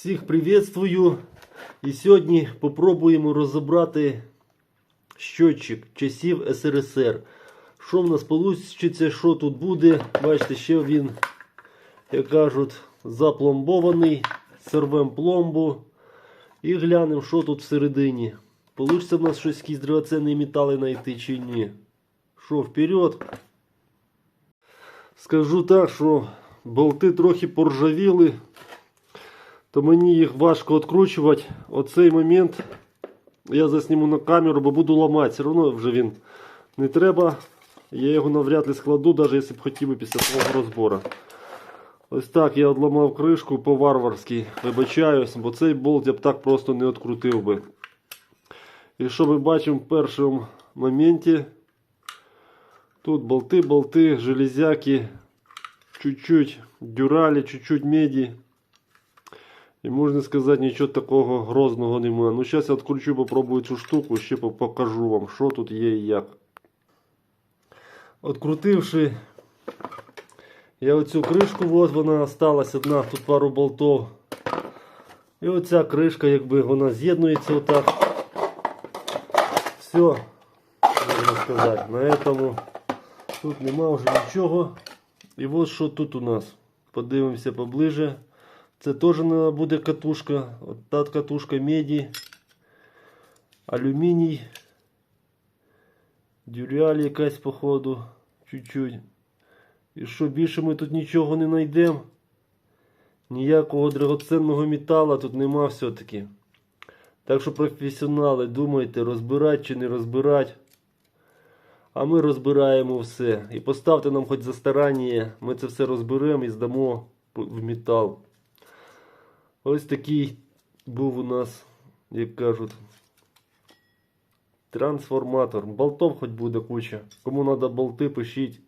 Всіх привітствую. І сьогодні попробуємо розібрати щотчик часів СРСР. Що в нас вийде, що тут буде. Бачите, ще він, як кажуть, запломбований. Сервем пломбу. І глянемо, що тут всередині. Получиться в нас щось якісь драгоценні метали знайти чи ні. Що, вперед? Скажу так, що болти трохи поржавіли, то мені їх важко відкручувати. Оцей момент я засніму на камеру, бо буду ламати. Все одно вже він не треба. Я його навряд ли складу, навіть якщо б хотів після свого розбору. Ось так я одламав кришку по-варварськи. Вибачаюсь, бо цей болт я б так просто не відкрутив би. І що ми бачимо в першому моменті, тут болти, болти, железяки, чуть-чуть дюралі, чуть-чуть меді. І можна сказати, нічого такого грозного немає. Ну, зараз я відкручу, попробую цю штуку, ще покажу вам, що тут є і як. Открутивши я оцю кришку, от вона осталась одна, тут пару болтов. І оця кришка, якби вона з'єднується отак. Все, можна сказати, на этому тут нема вже нічого. І от що тут у нас. Подивимося поближе. Це теж буде катушка. От та катушка меді, алюміній, дюраль якась походу, чуть-чуть. І що більше ми тут нічого не знайдемо. Ніякого драгоценного металу тут нема все-таки. Так що професіонали, думайте, розбирати чи не розбирати. А ми розбираємо все. І поставте нам хоч за старання, ми це все розберемо і здамо в метал. Ось такий був у нас, як кажуть, трансформатор. Болтов хоч буде куча. Кому треба болти, пишіть.